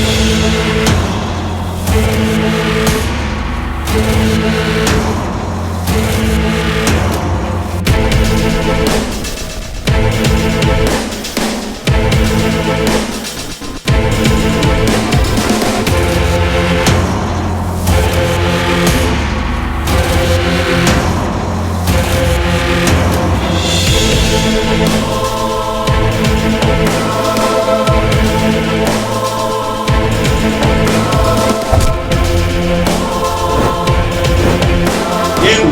Thank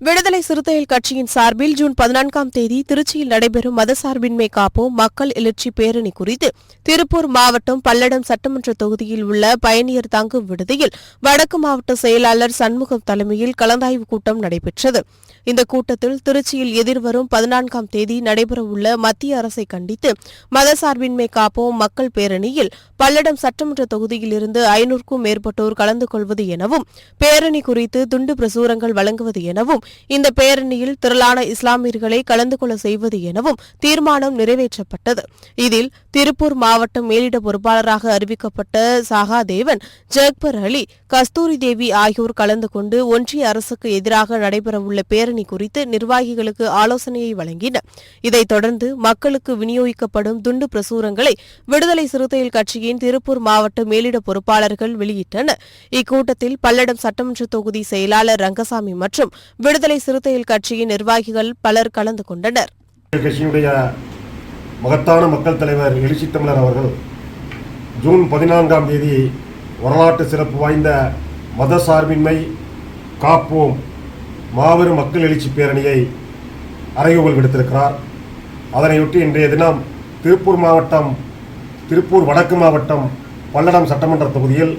விடுதலை சிறுத்தைகள் கட்சியின் சார்பில் ஜூன் பதினான்காம் தேதி திருச்சியில் நடைபெறும் மதசார்பின்மை காப்போம் மக்கள் எழுச்சி பேரணி குறித்து திருப்பூர் மாவட்டம் பல்லடம் சட்டமன்ற தொகுதியில் உள்ள பயணியர் தங்கும் விடுதியில் வடக்கு மாவட்ட செயலாளர் சண்முகம் தலைமையில் கலந்தாய்வு கூட்டம் நடைபெற்றது. இந்த கூட்டத்தில் திருச்சியில் எதிர்வரும் பதினான்காம் தேதி நடைபெறவுள்ள மத்திய அரசை கண்டித்து மதசார்பின்மை காப்போம் மக்கள் பேரணியில் பல்லடம் சட்டமன்ற தொகுதியில் இருந்து ஐநூறுக்கும் மேற்பட்டோர் கலந்து கொள்வது எனவும் பேரணி குறித்து துண்டு பிரசுரங்கள் வழங்குவது எனவும் இந்த பேரணியில் திரளான இஸ்லாமியர்களை கலந்து கொள்ள செய்வது எனவும் தீர்மானம் நிறைவேற்றப்பட்டது. இதில் திருப்பூர் மாவட்டம் மேலிட பொறுப்பாளராக அறிவிக்கப்பட்ட சாகாதேவன் ஜக்பர் அலி கஸ்தூரி தேவி ஆகியோர் கலந்து கொண்டு ஒன்றிய அரசுக்கு எதிராக நடைபெறவுள்ள பேரணி குறித்து நிர்வாகிகளுக்கு ஆலோசனையை வழங்கினர். இதைத் தொடர்ந்து மக்களுக்கு விநியோகிக்கப்படும் துண்டு பிரசுரங்களை விடுதலை சிறுத்தைகள் கட்சியின் திருப்பூர் மாவட்ட மேலிட பொறுப்பாளர்கள் வெளியிட்டனர். இக்கூட்டத்தில் பல்லடம் சட்டமன்ற தொகுதி செயலாளர் ரங்கசாமி மற்றும் விடுதலை சிறுத்தைகள் கட்சியின் நிர்வாகிகள் பலர் கலந்து கொண்டனர். கட்சியுடைய மகத்தான மக்கள் தலைவர் எழுச்சி தமிழர் அவர்கள் ஜூன் பதினான்காம் தேதி வரலாற்று சிறப்பு வாய்ந்த மத சார்பின்மை காப்போம் மாபெரும் மக்கள் எழுச்சி பேரணியை அறைகூவல் விடுத்திருக்கிறார். அதனையொட்டி இன்றைய தினம் திருப்பூர் மாவட்டம் திருப்பூர் வடக்கு மாவட்டம் பல்லடம் சட்டமன்ற தொகுதியில்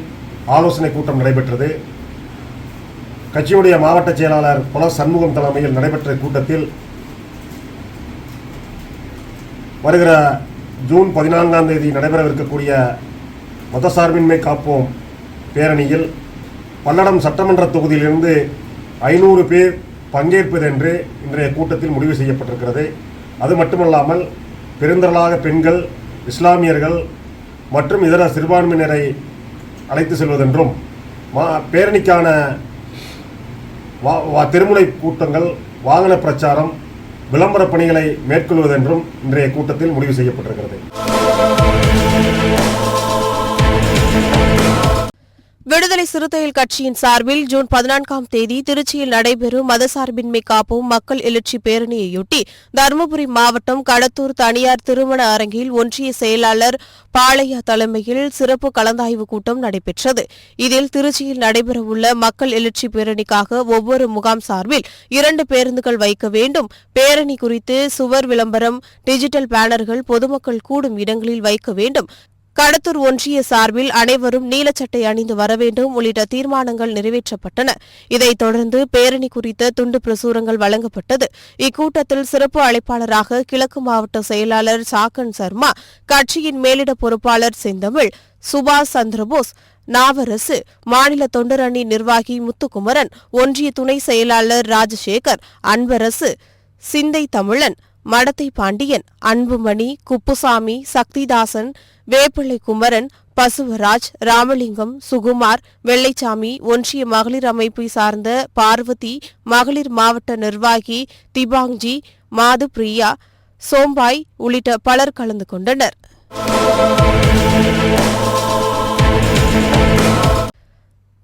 ஆலோசனை கூட்டம் நடைபெற்றது. கட்சியுடைய மாவட்ட செயலாளர் புல சண்முகம் தலைமையில் நடைபெற்ற கூட்டத்தில் வருகிற ஜூன் பதினான்காம் தேதி நடைபெறவிருக்கக்கூடிய மதசார்பின்மை காப்போம் பேரணியில் பல்லடம் சட்டமன்ற தொகுதியிலிருந்து ஐநூறு பேர் பங்கேற்பதென்று இன்றைய கூட்டத்தில் முடிவு செய்யப்பட்டிருக்கிறது. அது மட்டுமல்லாமல் பெருந்திரளாக பெண்கள் இஸ்லாமியர்கள் மற்றும் இதர சிறுபான்மையினரை அழைத்து செல்வதென்றும் மா பேரணிக்கான வா வா திருமுனை கூட்டங்கள் வாகன பிரச்சாரம் விளம்பர பணிகளை மேற்கொள்வதென்றும் இன்றைய கூட்டத்தில் முடிவு செய்யப்பட்டிருக்கிறது. விடுதலை சிறுத்தைகள் கட்சியின் சார்பில் ஜூன் பதினான்காம் தேதி திருச்சியில் நடைபெறும் மதசார்பின்மை காப்போம் மக்கள் எழுச்சி பேரணியையொட்டி தருமபுரி மாவட்டம் கடத்தூர் தனியார் திருமண அரங்கில் ஒன்றிய செயலாளர் பாளையா தலைமையில் சிறப்பு கலந்தாய்வு கூட்டம் நடைபெற்றது. இதில் திருச்சியில் நடைபெறவுள்ள மக்கள் எழுச்சி பேரணிக்காக ஒவ்வொரு முகாம் சார்பில் இரண்டு பேருந்துகள் வைக்க வேண்டும். பேரணி குறித்து சுவர் விளம்பரம் டிஜிட்டல் பேனர்கள் பொதுமக்கள் கூடும் இடங்களில் வைக்க வேண்டும். கடத்தூர் ஒன்றிய சார்பில் அனைவரும் நீலச்சட்டை அணிந்து வர வேண்டும் உள்ளிட்ட தீர்மானங்கள் நிறைவேற்றப்பட்டன. இதைத் தொடர்ந்து பேரணி குறித்த துண்டு பிரசுரங்கள் வழங்கப்பட்டது. இக்கூட்டத்தில் சிறப்பு அழைப்பாளராக கிழக்கு மாவட்ட செயலாளர் சாக்கன் சர்மா கட்சியின் மேலிட பொறுப்பாளர் செந்தமிழ் சுபாஷ் சந்திரபோஸ் நாவரசு மாநில தொண்டரணி நிர்வாகி முத்துக்குமரன் ஒன்றிய துணை செயலாளர் ராஜசேகர் அன்பரசு சிந்தை தமிழன் மடத்தை பாண்டியன் அன்புமணி குப்புசாமி சக்திதாசன் வேப்பிள்ளை குமரன் பசுவராஜ் ராமலிங்கம் சுகுமார் வெள்ளைச்சாமி ஒன்றிய மகளிர் அமைப்பை சார்ந்த பார்வதி மகளிர் மாவட்ட நிர்வாகி திபாங்ஜி மாது பிரியா சோம்பாய் உள்ளிட்ட பலர் கலந்து கொண்டனர்.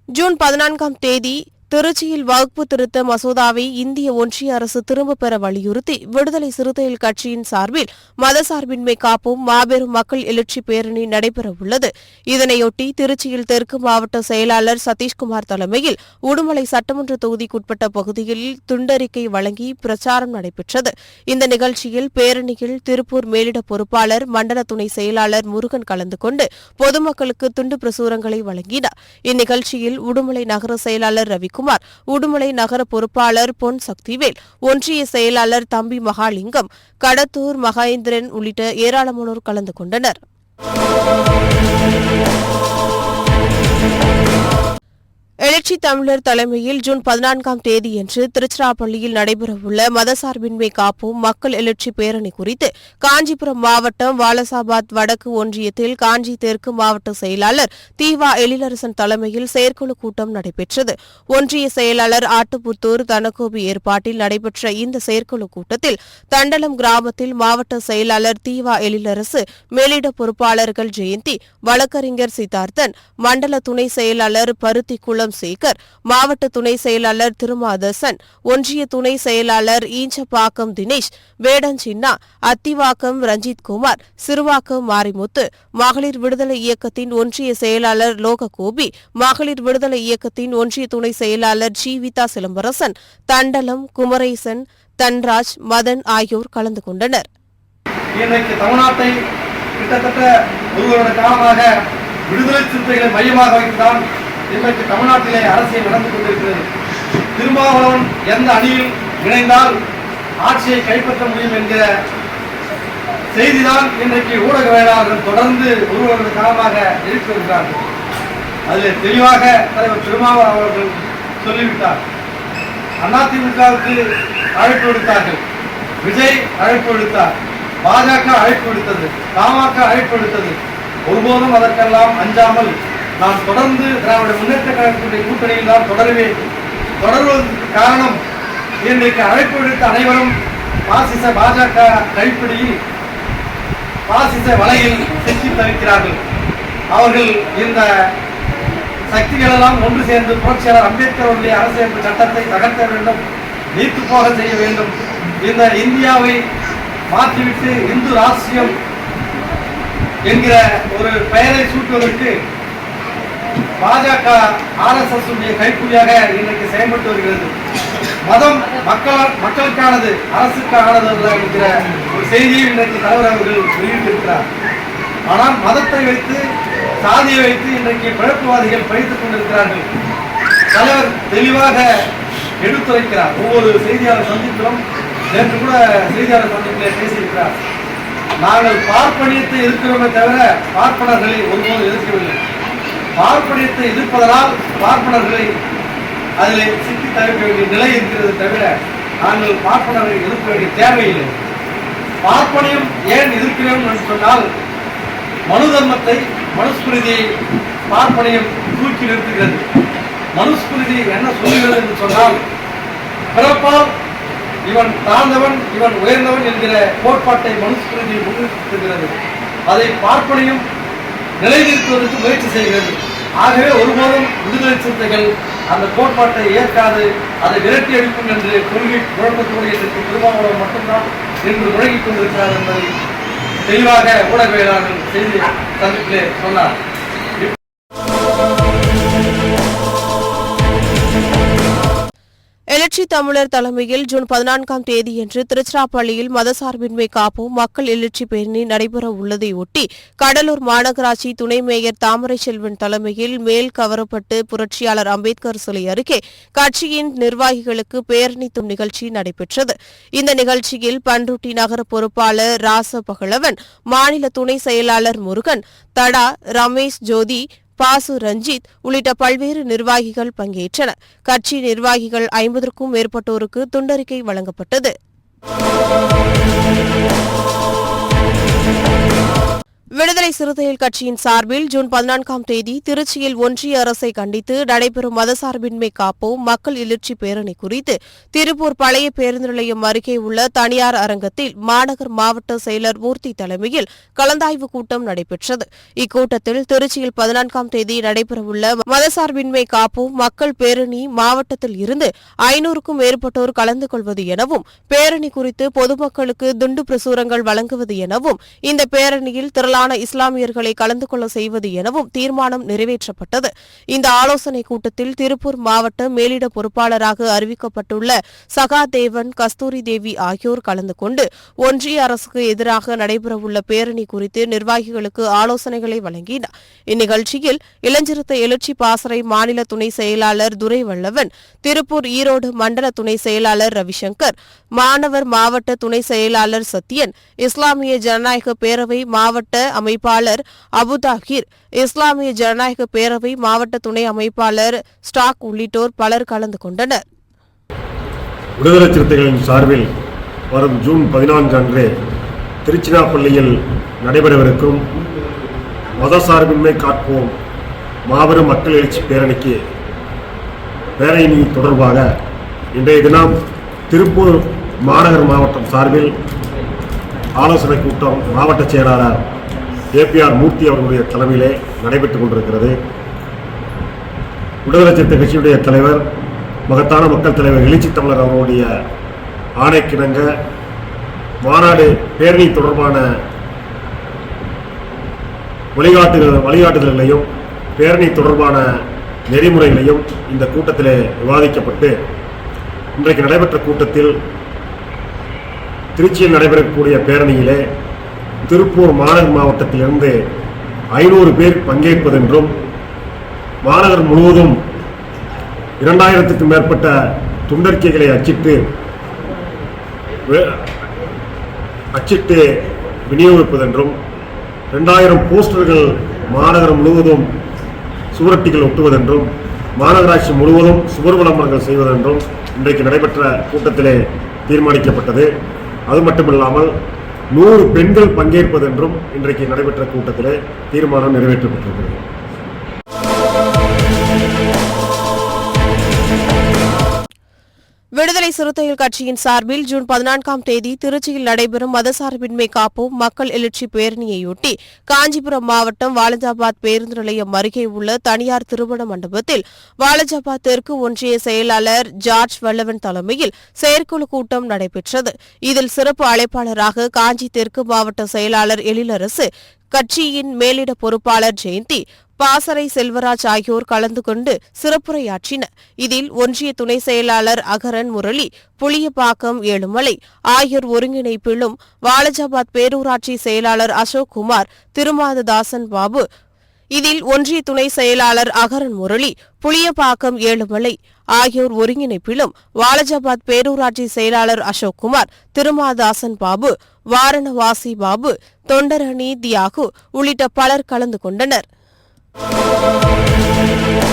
ஜூன் பதினான்காம் தேதி திருச்சியில் வகுப்பு திருத்த மசோதாவை இந்திய ஒன்றிய அரசு திரும்பப் பெற வலியுறுத்தி விடுதலை சிறுத்தைகள் கட்சியின் சார்பில் மதசார்பின்மை காப்போம் மாபெரும் மக்கள் எழுச்சி பேரணி நடைபெறவுள்ளது இதனையொட்டி திருச்சியில் தெற்கு மாவட்ட செயலாளர் சதீஷ்குமார் தலைமையில் உடுமலை சட்டமன்ற தொகுதிக்குட்பட்ட பகுதியில் துண்டறிக்கை வழங்கி பிரச்சாரம் நடைபெற்றது. இந்த நிகழ்ச்சியில் பேரணியில் திருப்பூர் மேலிட பொறுப்பாளர் மண்டல துணை செயலாளர் முருகன் கலந்து கொண்டு பொதுமக்களுக்கு துண்டு பிரசுரங்களை வழங்கினார். இந்நிகழ்ச்சியில் உடுமலை நகர செயலாளர் ரவி ரவிக்குமார் உடுமலை நகர பொறுப்பாளர் பொன் சக்திவேல் ஒன்றிய செயலாளர் தம்பி மகாலிங்கம் கடத்தூர் மகேந்திரன் உள்ளிட்ட ஏராளமானோர் கலந்து கொண்டனர். எழுச்சி தமிழர் தலைமையில் ஜூன் பதினான்காம் தேதியன்று திருச்சிராப்பள்ளியில் நடைபெறவுள்ள மதசார்பின்மை காப்போம் மக்கள் எழுச்சி பேரணி குறித்து காஞ்சிபுரம் மாவட்டம் வாலசாபாத் வடக்கு ஒன்றியத்தில் காஞ்சி தெற்கு மாவட்ட செயலாளர் தீவா எழிலரசன் தலைமையில் செயற்குழு கூட்டம் நடைபெற்றது. ஒன்றிய செயலாளர் ஆட்டுப்புத்தூர் தனக்கோபி ஏற்பாட்டில் நடைபெற்ற இந்த செயற்குழு கூட்டத்தில் தண்டலம் கிராமத்தில் மாவட்ட செயலாளர் தீவா எழிலரசு மேலிட பொறுப்பாளர்கள் ஜெயந்தி வழக்கறிஞர் சித்தார்த்தன் மண்டல துணை செயலாளர் பருத்திக்குளம் சேகர் மாவட்ட துணை செயலாளர் திருமாதசன் ஒன்றிய துணை செயலாளர் ஈஞ்சப்பாக்கம் தினேஷ் வேடஞ்சின்னா அத்திவாக்கம் ரஞ்சித்குமார் சிறுவாக்கம் மாரிமுத்து மகளிர் விடுதலை இயக்கத்தின் ஒன்றிய செயலாளர் லோககோபி மகளிர் விடுதலை இயக்கத்தின் ஒன்றிய துணை செயலாளர் ஜீவிதா சிலம்பரசன் தண்டலம் குமரேசன் தன்ராஜ் மதன் ஆகியோர் கலந்து கொண்டனர். இன்றைக்கு தமிழ்நாட்டை கிட்டத்தட்ட ஒரு வருட காலமாக விடுதலை சிறுத்தைகளை மையமாக வைத்துதான் இன்றைக்கு தமிழ்நாட்டிலே அரசியல் நடந்து கொண்டிருக்கிறது. திருமாவளவன் எந்த அணியில் இணைந்தால் ஆட்சியை கைப்பற்ற முடியும் என்கிற செய்திதான் இன்றைக்கு ஊடகவியலாளர்கள் தொடர்ந்து ஒரு காலமாக எழுப்பி வருகிறார்கள் அதில் தெளிவாக தலைவர் திருமாவளவன் அவர்கள் சொல்லிவிட்டார். அதிமுகவுக்கு அழைப்பு விடுத்தார்கள். விஜய் அழைப்பு விடுத்தார். பாஜக அழைப்பு விடுத்தது. பாமக அழைப்பு விடுத்தது. ஒருபோதும் அதற்கெல்லாம் அஞ்சாமல் நான் தொடர்ந்து திராவிட முன்னேற்ற கழகத்துடைய கூட்டணியில் தான் தொடருவேன். தொடர்வதற்கு காரணம் இன்றைக்கு அழைப்பு விடுத்த அனைவரும் பாசிச பாஜக கைப்பிடியில் பாசிச வலையில் சிக்கி தவிக்கிறார்கள். அவர்கள் இந்த சக்திகளெல்லாம் ஒன்று சேர்ந்து புரட்சியாளர் அம்பேத்கர் அவருடைய அரசியலமைப்பு சட்டத்தை தகர்த்த வேண்டும் நீத்து போக செய்ய வேண்டும். இந்த இந்தியாவை மாற்றிவிட்டு இந்து ராஷ்டிரியம் என்கிற ஒரு பெயரை சூட்டுவதற்கு பாஜக ஆர்எஸ்எஸ் உடைய கைக்கூலியாக இன்றைக்கு செயல்பட்டு வருகிறது. மதம் மக்கள் மக்களுக்கானது அரசுக்கானது என்கிற ஒரு செய்தியை இன்றைக்கு தலைவர் அவர்கள் வெளியிட்டிருக்கிறார். ஆனால் மதத்தை வைத்து சாதியை வைத்து இன்றைக்கு பிழப்புவாதிகள் பழித்துக் கொண்டிருக்கிறார்கள். தலைவர் தெளிவாக எடுத்துரைக்கிறார். ஒவ்வொரு செய்தியாளர் சந்திப்பிலும் நேற்று கூட செய்தியாளர் சந்திப்பிலே பேசியிருக்கிறார். நாங்கள் பார்ப்பனியத்தை எதிர்க்கிறோமே தவிர பார்ப்பனர்களை ஒருபோதும் எதிர்க்கவில்லை. பார்ப்பனியத்தை எதிர்ப்பதனால் பார்ப்பனர்களை அதில் சிக்கி தவிர்க்க வேண்டிய நிலை இருக்கிறது தவிர நாங்கள் பார்ப்பனரை எதிர்க்க வேண்டிய தேவையில்லை. பார்ப்பனையும் ஏன் எதிர்க்கிறோம் என்று சொன்னால் மனு தர்மத்தை மனுஸ்மிருதியை பார்ப்பனையும் தூக்கி நிறுத்துகிறது. மனுஸ்மிருதி என்ன சொல்லுகிறது என்று சொன்னால் பிறப்பால் இவன் தாழ்ந்தவன் இவன் உயர்ந்தவன் என்கிற கோட்பாட்டை மனுஸ்மிருதி முன்னிறுத்துகிறது. அதை பார்ப்பனையும் நிலைநிறுத்துவதற்கு முயற்சி செய்கிறது. ஆகவே ஒருபோதும் விடுதலை சிறுத்தைகள் அந்த கோட்பாட்டை ஏற்காது அதை விரட்டி அடிக்கும் என்று கொள்கை குழப்பத்தோடு இன்றைக்கு திருமாவளவன் மட்டும்தான் இன்று முழங்கிக் கொண்டிருக்கிறார் என்பதை தெளிவாக ஊடகவியலாளர்கள் செய்தி சந்திப்பிலே சொன்னார். எழுச்சி தமிழர் தலைமையில் ஜூன் பதினான்காம் தேதியன்று திருச்சிராப்பள்ளியில் மதசார்பின்மை காப்போம் மக்கள் எழுச்சி பேரணி நடைபெற உள்ளதையொட்டி கடலூர் மாநகராட்சி துணை மேயர் தாமரை செல்வன் தலைமையில் மேல் கவரப்பட்டு புரட்சியாளர் அம்பேத்கர் சிலை அருகே கட்சியின் நிர்வாகிகளுக்கு பேரணி தும் நிகழ்ச்சி நடைபெற்றது. இந்த நிகழ்ச்சியில் பண்ருட்டி நகர பொறுப்பாளர் ராச பகலவன் மாநில துணை செயலாளர் முருகன் தடா ரமேஷ் ஜோதி பாசு ரஞ்சித் உள்ளிட்ட பல்வேறு நிர்வாகிகள் பங்கேற்றனர். கட்சி நிர்வாகிகள் ஐம்பதற்கும் மேற்பட்டோருக்கு துண்டறிக்கை வழங்கப்பட்டது. சிறுத்தைகள் கட்சியின் சார்பில் ஜூன் பதினான்காம் தேதி திருச்சியில் ஒன்றிய அரசை கண்டித்து நடைபெறும் மதசார்பின்மை காப்போம் மக்கள் எழுச்சி பேரணி குறித்து திருப்பூர் பழைய பேருந்து நிலையம் அருகே உள்ள தனியார் அரங்கத்தில் மாநகர் மாவட்ட செயலர் மூர்த்தி தலைமையில் கலந்தாய்வு கூட்டம் நடைபெற்றது. இக்கூட்டத்தில் திருச்சியில் பதினான்காம் தேதி நடைபெறவுள்ள மதசார்பின்மை காப்போம் மக்கள் பேரணி மாவட்டத்தில் இருந்து ஐநூறுக்கும் மேற்பட்டோர் கலந்து கொள்வது எனவும் பேரணி குறித்து பொதுமக்களுக்கு துண்டு பிரசுரங்கள் வழங்குவது எனவும் இந்த பேரணியில் திரளான இஸ்லாம் இஸ்லாமியர்களை கலந்து கொள்ள செய்வது எனவும் தீர்மானம் நிறைவேற்றப்பட்டது. இந்த ஆலோசனை கூட்டத்தில் திருப்பூர் மாவட்ட மேலிட பொறுப்பாளராக அறிவிக்கப்பட்டுள்ள சகாதேவன் கஸ்தூரி தேவி ஆகியோர் கலந்து கொண்டு ஒன்றிய அரசுக்கு எதிராக நடைபெறவுள்ள பேரணி குறித்து நிர்வாகிகளுக்கு ஆலோசனைகளை வழங்கினார். இந்நிகழ்ச்சியில் இளஞ்சிறுத்தை எழுச்சி பாசறை மாநில துணை செயலாளர் துரை வல்லவன் திருப்பூர் ஈரோடு மண்டல துணை செயலாளர் ரவிசங்கர் மாணவர் மாவட்ட துணை செயலாளர் சத்யன் இஸ்லாமிய ஜனநாயக பேரவை மாவட்ட அமைப்பாளர் அபுதாகிர் இஸ்லாமிய ஜனநாயக பேரவை மாவட்ட துணை அமைப்பாளர் ஸ்டாக் உள்ளிட்டோர் பலர் கலந்து கொண்டனர். விடுதலை சிறுத்தைகளின் சார்பில் வரும் ஜூன் பதினான்கு அன்று திருச்சிராப்பள்ளியில் நடைபெறவிருக்கும் மதசார்பின்மை காப்போம் மாபெரும் மக்கள் எழுச்சி பேரணிக்கு பேரணி தொடர்பாக இன்றைய தினம் திருப்பூர் மாநகர் மாவட்டம் சார்பில் ஆலோசனை கூட்டம் மாவட்ட செயலாளர் கேபிஆர் மூர்த்தி அவர்களுடைய தலைமையிலே நடைபெற்றுக் கொண்டிருக்கிறது. விடுதலை சிறுத்தை கட்சியுடைய தலைவர் மகத்தான மக்கள் தலைவர் எழுச்சி தமிழர் அவர்களுடைய ஆணைக்கிணங்க மாநாடு பேரணி தொடர்பான வழிகாட்டு வழிகாட்டுதல்களையும் பேரணி தொடர்பான நெறிமுறைகளையும் இந்த கூட்டத்திலே விவாதிக்கப்பட்டு இன்றைக்கு நடைபெற்ற கூட்டத்தில் திருச்சியில் நடைபெறக்கூடிய பேரணியிலே திருப்பூர் மாநகர் மாவட்டத்திலிருந்து ஐநூறு பேர் பங்கேற்பதென்றும் மாநகர் முழுவதும் இரண்டாயிரத்துக்கும் மேற்பட்ட துண்டறிக்கைகளை அச்சிட்டு அச்சிட்டு விநியோகிப்பதென்றும் ரெண்டாயிரம் போஸ்டர்கள் மாநகரம் முழுவதும் சுவரொட்டிகள் ஒட்டுவதென்றும் மாநகராட்சி முழுவதும் சுவர் விளம்பரங்கள் செய்வதென்றும் இன்றைக்கு நடைபெற்ற கூட்டத்திலே தீர்மானிக்கப்பட்டது. அது மட்டுமில்லாமல் நூறு பெண்கள் பங்கேற்பதென்றும் இன்றைக்கு நடைபெற்ற கூட்டத்திலே தீர்மானம் நிறைவேற்றப்பட்டிருக்கிறது. விடுதலை சிறுத்தைகள் கட்சியின் சார்பில் ஜூன் பதினான்காம் தேதி திருச்சியில் நடைபெறும் மதசார்பின்மை காப்போம் மக்கள் எழுச்சி பேரணியையொட்டி காஞ்சிபுரம் மாவட்டம் வாலஜாபாத் பேருந்து நிலையம் அருகே உள்ள தனியார் திருமண மண்டபத்தில் வாலஜாபாத் தெற்கு ஒன்றிய செயலாளர் ஜார்ஜ் வல்லவன் தலைமையில் செயற்குழு கூட்டம் நடைபெற்றது. இதில் சிறப்பு அழைப்பாளராக காஞ்சி தெற்கு மாவட்ட செயலாளர் எழிலரசு கட்சியின் மேலிட பொறுப்பாளர் ஜெயந்தி பாசறை செல்வராஜ் ஆகியோர் கலந்து கொண்டு சிறப்புரையாற்றினர். இதில் ஒன்றிய துணை செயலாளர் அகரன் முரளி புளியப்பாக்கம் ஏழுமலை ஆகியோர் ஒருங்கிணைப்பிலும் வாலஜாபாத் பேரூராட்சி செயலாளர் அசோக் குமார் திருமாததாசன் பாபு இதில் ஒன்றிய துணை செயலாளர் அகரன் முரளி புளியப்பாக்கம் ஏழுமலை ஆகியோர் ஒருங்கிணைப்பிலும் வாலஜாபாத் பேரூராட்சி செயலாளர் அசோக் குமார் திருமாதாசன் பாபு வாரணவாசி பாபு தொண்டரணி தியாகு உள்ளிட்ட பலர் கலந்து கொண்டனர். Thank you.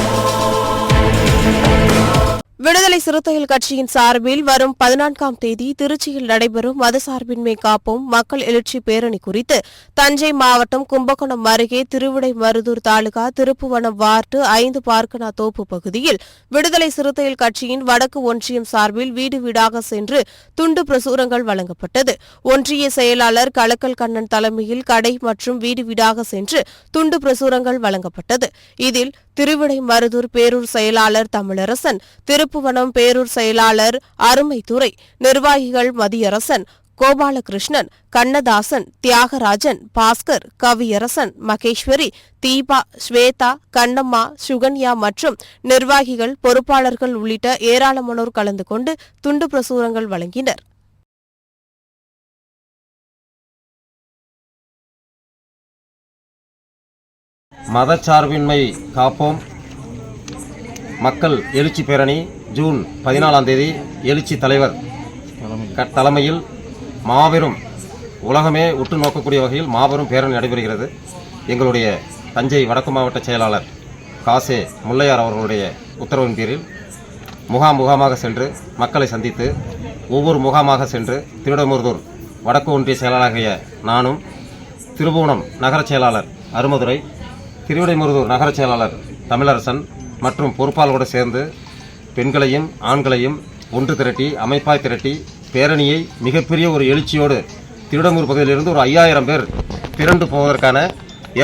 விடுதலை சிறுத்தைகள் கட்சியின் சார்பில் வரும் பதினான்காம் தேதி திருச்சியில் நடைபெறும் மதசார்பின்மை காப்போம் மக்கள் எழுச்சி பேரணி குறித்து தஞ்சை மாவட்டம் கும்பகோணம் அருகே திருவிடை மருதூர் தாலுகா திருப்புவனம் வார்டு ஐந்து பார்க்கனா தோப்பு பகுதியில் விடுதலை சிறுத்தைகள் கட்சியின் வடக்கு ஒன்றியம் சார்பில் வீடு வீடாக சென்று துண்டு பிரசுரங்கள் வழங்கப்பட்டது. ஒன்றிய செயலாளர் கலக்கல் கண்ணன் தலைமையில் கடை மற்றும் வீடு வீடாக சென்று துண்டு பிரசுரங்கள் வழங்கப்பட்டது. இதில் திருவிடை மருதூர் பேரூர் செயலாளர் தமிழரசன் திருப்புவனம் பேரூர் செயலாளர் அருமைத்துறை நிர்வாகிகள் மதியரசன் கோபாலகிருஷ்ணன் கண்ணதாசன் தியாகராஜன் பாஸ்கர் கவியரசன் மகேஸ்வரி தீபா ஸ்வேதா கண்ணம்மா சுகன்யா மற்றும் நிர்வாகிகள் பொறுப்பாளர்கள் உள்ளிட்ட ஏராளமானோர் கலந்து கொண்டு துண்டு பிரசுரங்கள் வழங்கினர். மதச்சார்பின்மை காப்போம். மக்கள் எழுச்சி பேரணி. ஜூன் பதினாலாம் தேதி எழுச்சி தலைவர் தலைமையில் மாபெரும் உலகமே உற்று நோக்கக்கூடிய வகையில் மாபெரும் பேரணி நடைபெறுகிறது. எங்களுடைய தஞ்சை வடக்கு மாவட்ட செயலாளர் காசே முல்லையார் அவர்களுடைய உத்தரவின் பேரில் முகாம் முகாமாக சென்று மக்களை சந்தித்து ஒவ்வொரு முகாமாக சென்று திருடமுருதூர் வடக்கு ஒன்றிய செயலாளராகிய நானும் திருபுவனம் நகரச் செயலாளர் அருமதுரை திருவிடைமுருதூர் நகரச் செயலாளர் தமிழரசன் மற்றும் பொறுப்பாளரோடு சேர்ந்து பெண்களையும் ஆண்களையும் ஒன்று திரட்டி அமைப்பாய் திரட்டி பேரணியை மிகப்பெரிய ஒரு எழுச்சியோடு திருடமூர் பகுதியிலிருந்து ஒரு ஐயாயிரம் பேர் திரண்டு போவதற்கான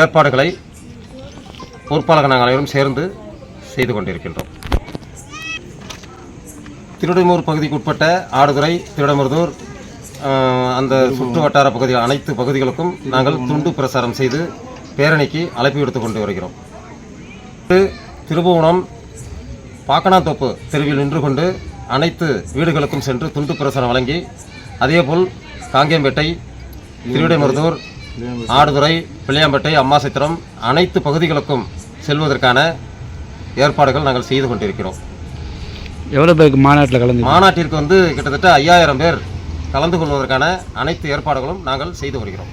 ஏற்பாடுகளை பொறுப்பாளர்கள் நாங்கள் அனைவரும் சேர்ந்து செய்து கொண்டிருக்கின்றோம். திருடமூர் பகுதிக்குட்பட்ட ஆடுதுறை திருடமருதூர் அந்த சுற்று வட்டார பகுதிகள் அனைத்து பகுதிகளுக்கும் நாங்கள் துண்டு பிரசாரம் செய்து பேரணிக்கு அழைப்பு விடுத்து கொண்டு வருகிறோம். திருபுவனம் பாக்கனாத்தோப்பு தெருவில் நின்று கொண்டு அனைத்து வீடுகளுக்கும் சென்று துண்டு பிரசாரம் வழங்கி அதேபோல் காங்கேம்பேட்டை திருவிடைமருதூர் ஆடுதுறை பிள்ளையாம்பேட்டை அம்மாசித்திரம் அனைத்து பகுதிகளுக்கும் செல்வதற்கான ஏற்பாடுகள் நாங்கள் செய்து கொண்டிருக்கிறோம். எவ்வளோ பேருக்கு மாநாட்டில் கலந்து? மாநாட்டிற்கு வந்து கிட்டத்தட்ட ஐயாயிரம் பேர் கலந்து கொள்வதற்கான அனைத்து ஏற்பாடுகளும் நாங்கள் செய்து வருகிறோம்.